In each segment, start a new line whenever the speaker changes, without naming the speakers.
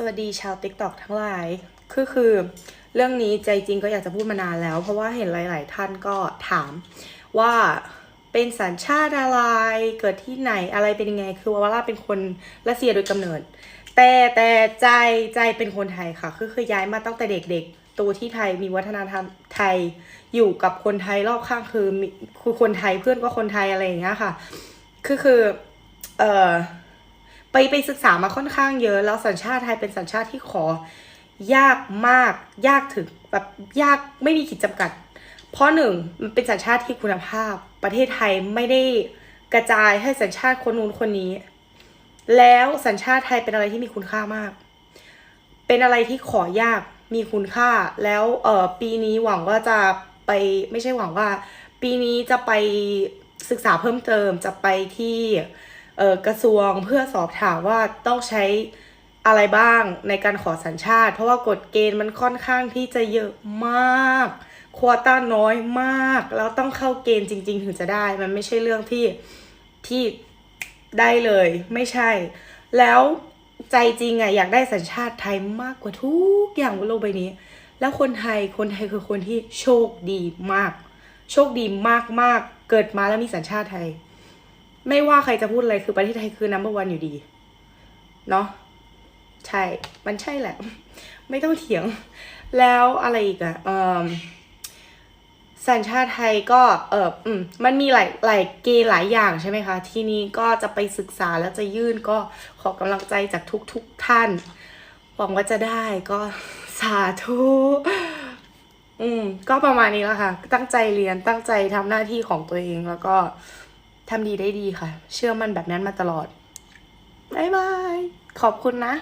สวัสดีชาว t ิ k t o k ทั้งหลายคือคือเรื่องนี้ใจจริงก็อยากจะพูดมานานแล้ว เพราะว่าเห็นหลาย ๆ ท่านก็ถามว่าเป็นสัญชาติอะไรเกิดที่ไหนอะไรเป็นยังไง คือว่าล่าเป็นคนรัสเซียโดยกำเนิด แต่แต่ใจใจเป็นคนไทยค่ะ คือคือย้ายมาตั้งแต่เด็ก ๆ ตัวที่ไทยมีวัฒนธรรมไทยอยู่กับคนไทยรอบข้างคือคือคนไทยเพื่อนก็คนไทยอะไรอย่างเงี้ยค่ะ คือคือเอ่อ ไปไปศึกษามาค่อนข้างเยอะแล้วสัญชาติไทยเป็นสัญชาติที่ขอยากมาก ยากถึงแบบยากไม่มีขีดจำกัด เพราะหนึ่งมันเป็นสัญชาติที่คุณภาพ ประเทศไทยไม่ได้กระจายให้สัญชาติคนนู้นคนนี้ แล้วสัญชาติไทยเป็นอะไรที่มีคุณค่ามาก เป็นอะไรที่ขอยากมีคุณค่า แล้วเออปีนี้หวังว่าจะไปไม่ใช่หวังว่า ปีนี้จะไปศึกษาเพิ่มเติมจะไปที่ กระทรวงเพื่อสอบถามว่าต้องใช้อะไรบ้างในการขอสัญชาติ เพราะว่ากฎเกณฑ์มันค่อนข้างที่จะเยอะมากควอต้าน้อยมาก แล้วต้องเข้าเกณฑ์จริง ๆ ถึงจะได้ มันไม่ใช่เรื่องที่ที่ได้เลย ไม่ใช่ แล้วใจจริงอะอยากได้สัญชาติไทยมากกว่าทุกอย่างบนโลกใบนี้ แล้วคนไทยคนไทยคือคนที่โชคดีมาก โชคดีมากมากๆเกิดมาแล้วมีสัญชาติไทย ไม่ว่าใครจะพูดอะไรคือประเทศไทยคือ number one อยู่ดี เนาะใช่ มันใช่แหละ ไม่ต้องเถียง แล้วอะไรอีกอะเออสัญชาติไทยก็เอออืมมันมีหลายหลายเกณฑ์หลายอย่างใช่ไหมคะ ทีนี้ก็จะไปศึกษาแล้วจะยื่นก็ขอกำลังใจจากทุกทุกท่าน หวังว่าจะได้ก็สาธุอืม ก็ประมาณนี้แล้วค่ะ ตั้งใจเรียนตั้งใจทำหน้าที่ของตัวเองแล้วก็ ทำดีได้ดีค่ะ เชื่อมันแบบนั้นมาตลอดบายบาย ขอบคุณนะ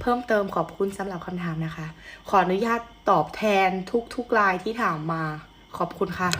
เพิ่มเติมขอบคุณสำหรับคำถามนะคะ ขออนุญาตตอบแทนทุกๆไลน์ที่ถามมา ขอบคุณค่ะ